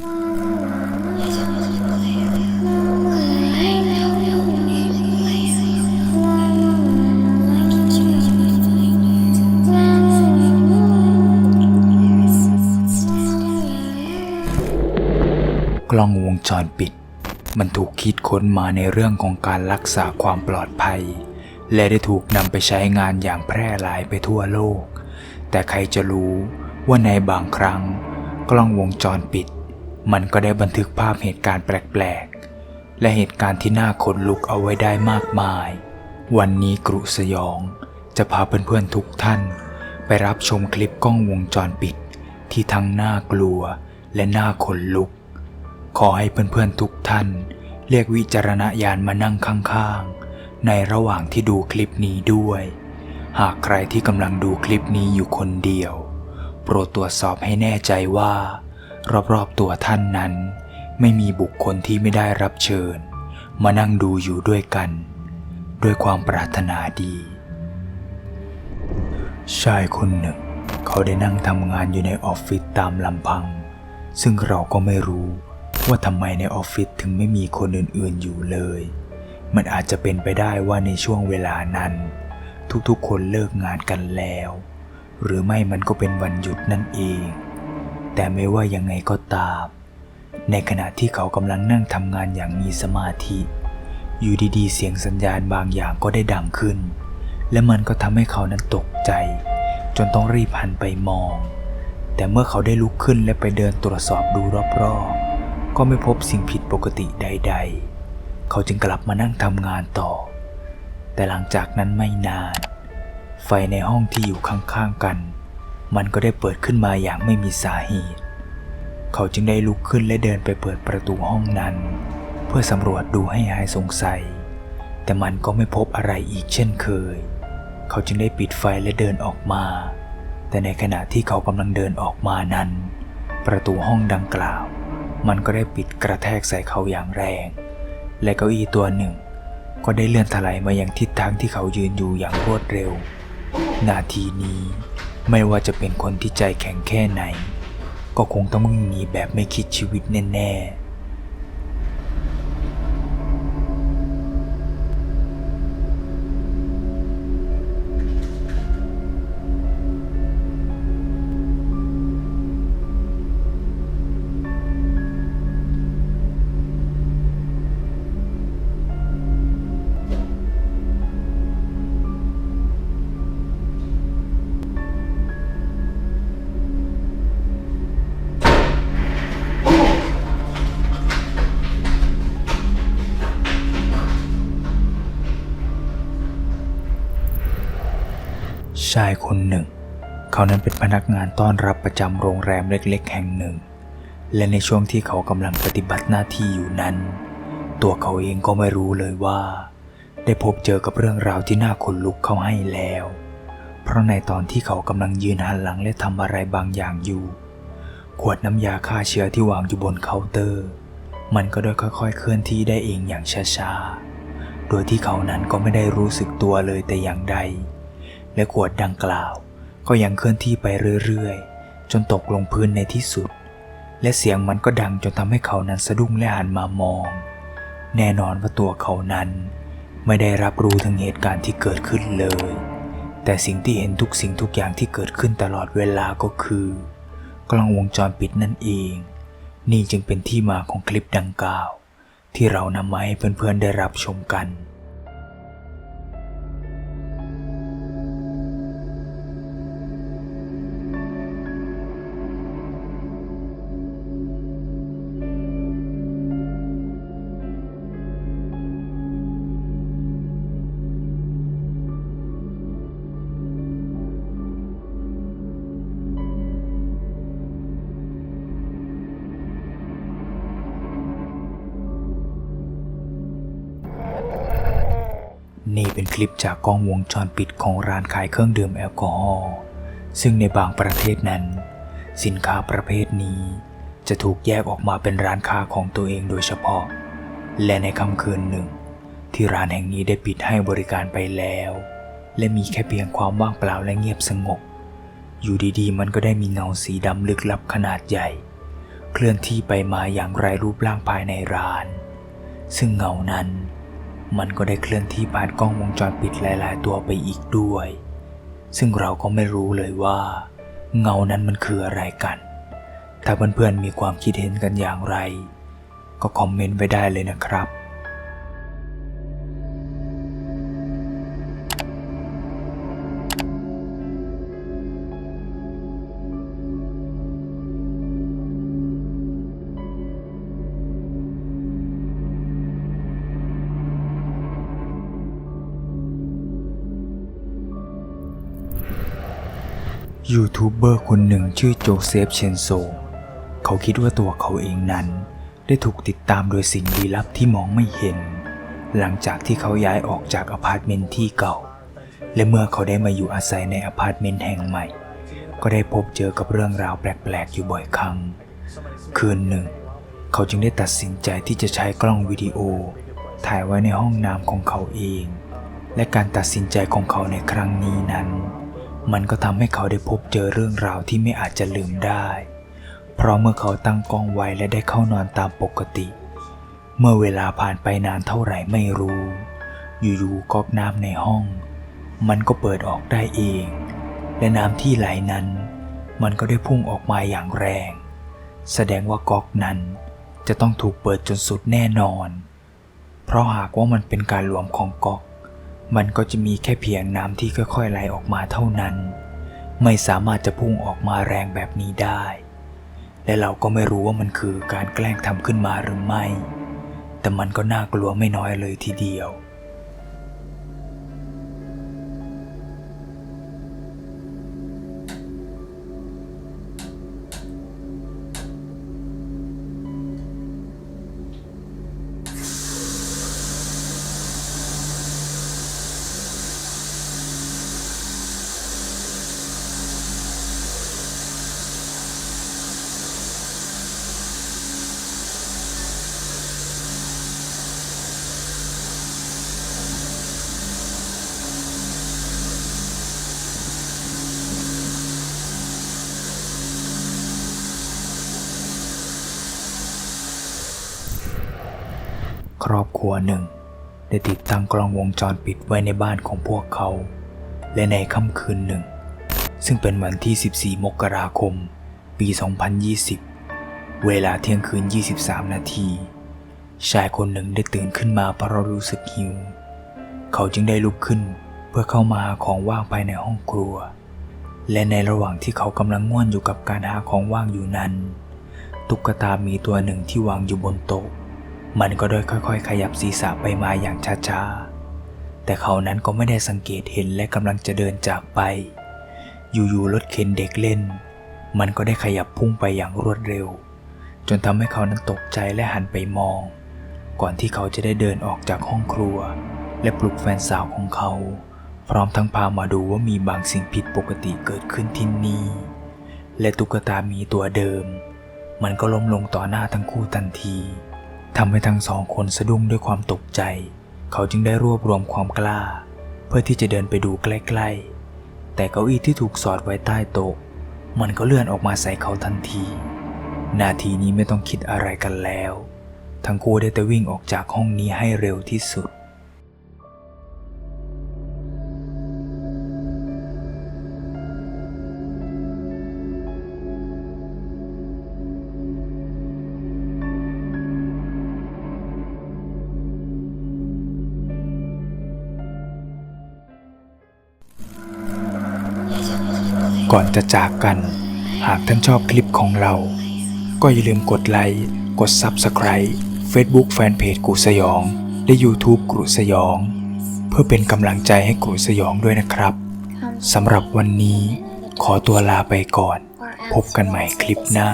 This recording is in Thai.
กล้องวงจรปิด มันถูกคิดค้นมาในเรื่องของการรักษาความปลอดภัย และได้ถูกนำไปใช้งานอย่างแพร่หลายไปทั่วโลก แต่ใครจะรู้ว่าในบางครั้ง กล้องวงจรปิด มันก็ได้บันทึกภาพเหตุการณ์แปลกๆ และเหตุการณ์ที่น่าขนลุกเอาไว้ได้มากมาย วันนี้กรุสยอง จะพาเพื่อนๆทุกท่าน ไปรับชมคลิปกล้องวงจรปิด ที่ทั้งน่ากลัวและน่าขนลุก ขอให้เพื่อนๆทุกท่าน เรียกวิจารณญาณมานั่งข้างๆ ในระหว่างที่ดูคลิปนี้ด้วย หากใครที่กำลังดูคลิปนี้อยู่คนเดียว โปรดตรวจสอบให้แน่ใจว่า รอบๆตัวท่านนั้น ไม่มีบุคคลที่ไม่ได้รับเชิญ มานั่งดูอยู่ด้วยกัน ด้วยความปรารถนาดี ชายคนหนึ่ง เขาได้นั่งทำงานอยู่ในออฟฟิศตามลำพัง ซึ่งเราก็ไม่รู้ว่าทำไมในออฟฟิศถึงไม่มีคนอื่นๆอยู่เลย มันอาจจะเป็นไปได้ว่าในช่วงเวลานั้น ทุกๆคนเลิกงานกันแล้ว หรือไม่มันก็เป็นวันหยุดนั่นเอง แต่ไม่ว่ายังไงก็ตาม ในขณะที่เขากำลังนั่งทำงานอย่างมีสมาธิ อยู่ดีๆ เสียงสัญญาณบางอย่างก็ได้ดังขึ้น และมันก็ทำให้เขานั้นตกใจ จนต้องรีบหันไปมอง แต่เมื่อเขาได้ลุกขึ้นและไปเดินตรวจสอบดูรอบๆ ก็ไม่พบสิ่งผิดปกติใด ๆ เขาจึงกลับมานั่งทำงานต่อ แต่หลังจากนั้นไม่นาน ไฟในห้องที่อยู่ข้างๆกัน มันก็ได้เปิดขึ้นมาอย่างไม่มีสาเหตุ เขาจึงได้ลุกขึ้นและเดินไปเปิดประตูห้องนั้น เพื่อสำรวจดูให้หายสงสัย แต่มันก็ไม่พบอะไรอีกเช่นเคย เขาจึงได้ปิดไฟและเดินออกมา แต่ในขณะที่เขากำลังเดินออกมานั้น ประตูห้องดังกล่าว มันก็ได้ปิดกระแทกใส่เขาอย่างแรง และเก้าอี้ตัวหนึ่ง ก็ได้เลื่อนถลายมายังทิศทางที่เขายืนอยู่อย่างรวดเร็ว นาทีนี้ ไม่ว่าจะเป็นคนที่ใจแข็งแค่ไหน ก็คงต้องวิ่งหนีแบบไม่คิดชีวิตแน่ๆ ชายคนหนึ่ง เขานั้นเป็นพนักงานต้อนรับประจำโรงแรมเล็กๆ แห่งหนึ่ง และในช่วงที่เขากำลังปฏิบัติหน้าที่อยู่นั้น ตัวเขาเองก็ไม่รู้เลยว่า ได้พบเจอกับเรื่องราวที่น่าขนลุกเข้าให้แล้ว เพราะในตอนที่เขากำลังยืนหันหลังและทำอะไรบางอย่างอยู่ ขวดน้ำยาฆ่าเชื้อที่วางอยู่บนเคาน์เตอร์ มันก็ได้ค่อยๆ เคลื่อนที่ได้เองอย่างช้าๆโดยที่เขานั้นก็ไม่ได้รู้สึกตัวเลยแต่อย่างใด และขวดดังกล่าว ก็ยังเคลื่อนที่ไปเรื่อยๆ จนตกลงพื้นในที่สุด และเสียงมันก็ดังจนทำให้เขานั้นสะดุ้งและหันมามอง แน่นอนว่าตัวเขานั้น ไม่ได้รับรู้ถึงเหตุการณ์ที่เกิดขึ้นเลย แต่สิ่งที่เห็นทุกสิ่งทุกอย่างที่เกิดขึ้นตลอดเวลาก็คือกล้องวงจรปิดนั่นเอง นี่จึงเป็นที่มาของคลิปดังกล่าว ที่เรานำมาให้เพื่อนๆได้รับชมกัน นี่เป็นคลิปจากกล้องวงจรปิดของร้านขายเครื่องดื่มแอลกอฮอล์ซึ่งในบางประเทศนั้น สินค้าประเภทนี้ จะถูกแยกออกมาเป็นร้านค้าของตัวเองโดยเฉพาะ และในค่ำคืนหนึ่ง ที่ร้านแห่งนี้ได้ปิดให้บริการไปแล้ว และมีแค่เพียงความว่างเปล่าและเงียบสงบ อยู่ดีๆ มันก็ได้มีเงาสีดำลึกลับขนาดใหญ่ เคลื่อนที่ไปมาอย่างไรรูปร่างภายในร้าน ซึ่งเงานั้น มันก็ได้เคลื่อนที่ผ่านกล้องวงจรปิดหลาย ๆ ตัวไปอีกด้วย ซึ่งเราก็ไม่รู้เลยว่า เงานั้นมันคืออะไรกัน ถ้าเพื่อนๆมีความคิดเห็นกันอย่างไร ก็คอมเมนต์ไว้ได้เลยนะครับ ยูทูบเบอร์คนหนึ่งชื่อโจเซฟเชนโซ เขาคิดว่าตัวเขาเองนั้น ได้ถูกติดตามโดยสิ่งลี้ลับที่มองไม่เห็น หลังจากที่เขาย้ายออกจากอพาร์ตเมนต์ที่เก่า และเมื่อเขาได้มาอยู่อาศัยในอพาร์ตเมนต์แห่งใหม่ ก็ได้พบเจอกับเรื่องราวแปลกๆอยู่บ่อยครั้ง คืนหนึ่ง เขาจึงได้ตัดสินใจที่จะใช้กล้องวิดีโอ ถ่ายไว้ในห้องน้ำของเขาเอง และการตัดสินใจของเขาในครั้งนี้นั้น มันก็ทำให้เขาได้พบเจอเรื่องราวที่ไม่อาจจะลืมได้ เพราะเมื่อเขาตั้งกล้องไว้และได้เข้านอนตามปกติ เมื่อเวลาผ่านไปนานเท่าไหร่ไม่รู้ อยู่ๆก๊อกน้ำในห้อง มันก็เปิดออกได้เอง และน้ำที่ไหลนั้น มันก็ได้พุ่งออกมาอย่างแรง แสดงว่าก๊อกนั้นจะต้องถูกเปิดจนสุดแน่นอน เพราะหากว่ามันเป็นการหลวมของก๊อก มันก็จะมีแค่เพียงน้ำที่ค่อยๆไหลออกมาเท่านั้น ไม่สามารถจะพุ่งออกมาแรงแบบนี้ได้ และเราก็ไม่รู้ว่ามันคือการแกล้งทำขึ้นมาหรือไม่ แต่มันก็น่ากลัวไม่น้อยเลยทีเดียว ครอบครัวหนึ่ง ได้ติดตั้งกล้องวงจรปิดไว้ในบ้านของพวกเขา และในค่ำคืนหนึ่ง ซึ่งเป็นวันที่ 14 มกราคม ปี 2020 เวลาเที่ยงคืน 23 นาที ชายคนหนึ่งได้ตื่นขึ้นมาเพราะรู้สึกหิว เขาจึงได้ลุกขึ้นเพื่อเข้ามาหาของว่างภายในห้องครัว และในระหว่างที่เขากำลังง่วนอยู่กับการหาของว่างอยู่นั้น ตุ๊กตามีตัวหนึ่งที่วางอยู่บนโต๊ะ มันก็ได้ค่อยๆ ขยับศีรษะไปมาอย่างช้าๆ แต่เขานั้นก็ไม่ได้สังเกตเห็นและกำลังจะเดินจากไป อยู่ๆ รถเข็นเด็กเล่น มันก็ได้ขยับพุ่งไปอย่างรวดเร็ว จนทำให้เขานั้นตกใจและหันไปมอง ก่อนที่เขาจะได้เดินออกจากห้องครัว และปลุกแฟนสาวของเขา พร้อมทั้งพามาดูว่ามีบางสิ่งผิดปกติเกิดขึ้นที่นี่ และตุ๊กตามีตัวเดิม มันก็ล้มลงต่อหน้าทั้งคู่ทันที ทำให้ทั้งสองคนสะดุ้งด้วยความตกใจ เขาจึงได้รวบรวมความกล้า เพื่อที่จะเดินไปดูใกล้ๆ แต่เก้าอี้ที่ถูกสอดไว้ใต้โต๊ะ มันก็เลื่อนออกมาใส่เขาทันที นาทีนี้ไม่ต้องคิดอะไรกันแล้ว ทั้งคู่ได้แต่วิ่งออกจากห้องนี้ให้เร็วที่สุด ก่อนจะจากกัน หากท่านชอบคลิปของเรา ก็อย่าลืมกดไลค์ กด Subscribe Facebook Fanpage กุสยอง และ YouTube กุสยอง เพื่อเป็นกำลังใจให้กุสยองด้วยนะครับสำหรับวันนี้ขอตัวลาไปก่อน พบกันใหม่คลิปหน้า